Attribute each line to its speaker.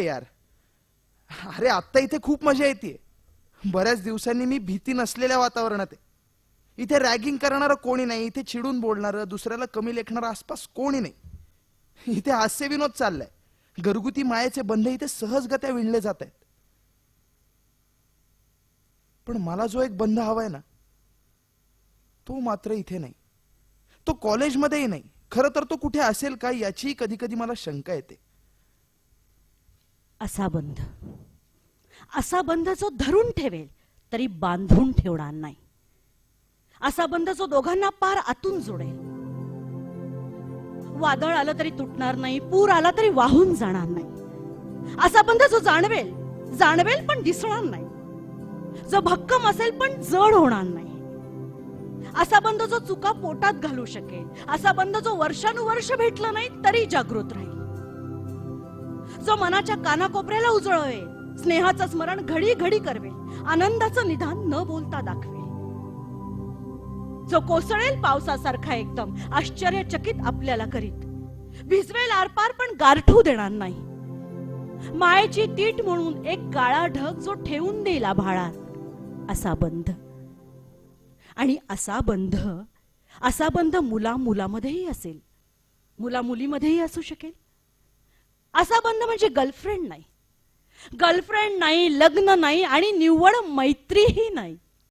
Speaker 1: यार. अरे आत्ता इथे खूप मजा येते बऱ्याच दिवसांनी मी भीती नसलेल्या वातावरणात आहे. इथे रॅगिंग करणारं कोणी नाही इथे चिडून बोलणारं दुसऱ्याला कमी लेखणारं आसपास कोणी नाही. इथे हास्य विनोद चाललाय. घरगुती मायेचे बंध इथे सहजगत्या विणले जात आहेत. पण मला जो एक बंध हवाय ना तो मात्र इथे नाही. तो कॉलेजमध्येही नाही. खरं तर तो कुठे असेल का याचीही कधी कधी मला शंका येते.
Speaker 2: असा बंध. असा बंध जो धरून ठेवेल तरी बांधून ठेवणार नाही. असा बंध जो दोघांना पार आतून जोडेल. वादळ आलं तरी तुटणार नाही पूर आला तरी वाहून जाणार नाही. असा बंध जो जाणवेल जाणवेल पण दिसणार नाही. जो भक्कम असेल पण जड होणार नाही. असा बंध जो चुका पोटात घालू शकेल असा बंध जो वर्षानुवर्ष भेटला नाही तरी जागृत राहील. जो मनाच्या कानाकोपऱ्याला उजळवे स्नेहाचं स्मरण घडी घडी करवे आनंदाचं निधान न बोलता दाखवे. जो कोसळेल पावसासारखा एकदम आश्चर्यचकित आपल्याला करीत. भिजवेल आरपार पण गारठू देणार नाही. मायेची तीट म्हणून एक काळा ढग जो ठेवून देईल आभाळात असा बंध. आणि असा बंध असा बंध मुला मुलामध्येही असेल. मुला मुलीमध्येही असू शकेल. असा बंध म्हणजे गर्लफ्रेंड नाही. गर्लफ्रेंड नाही लग्न नाही आणि निव्वळ मैत्रीही नाही.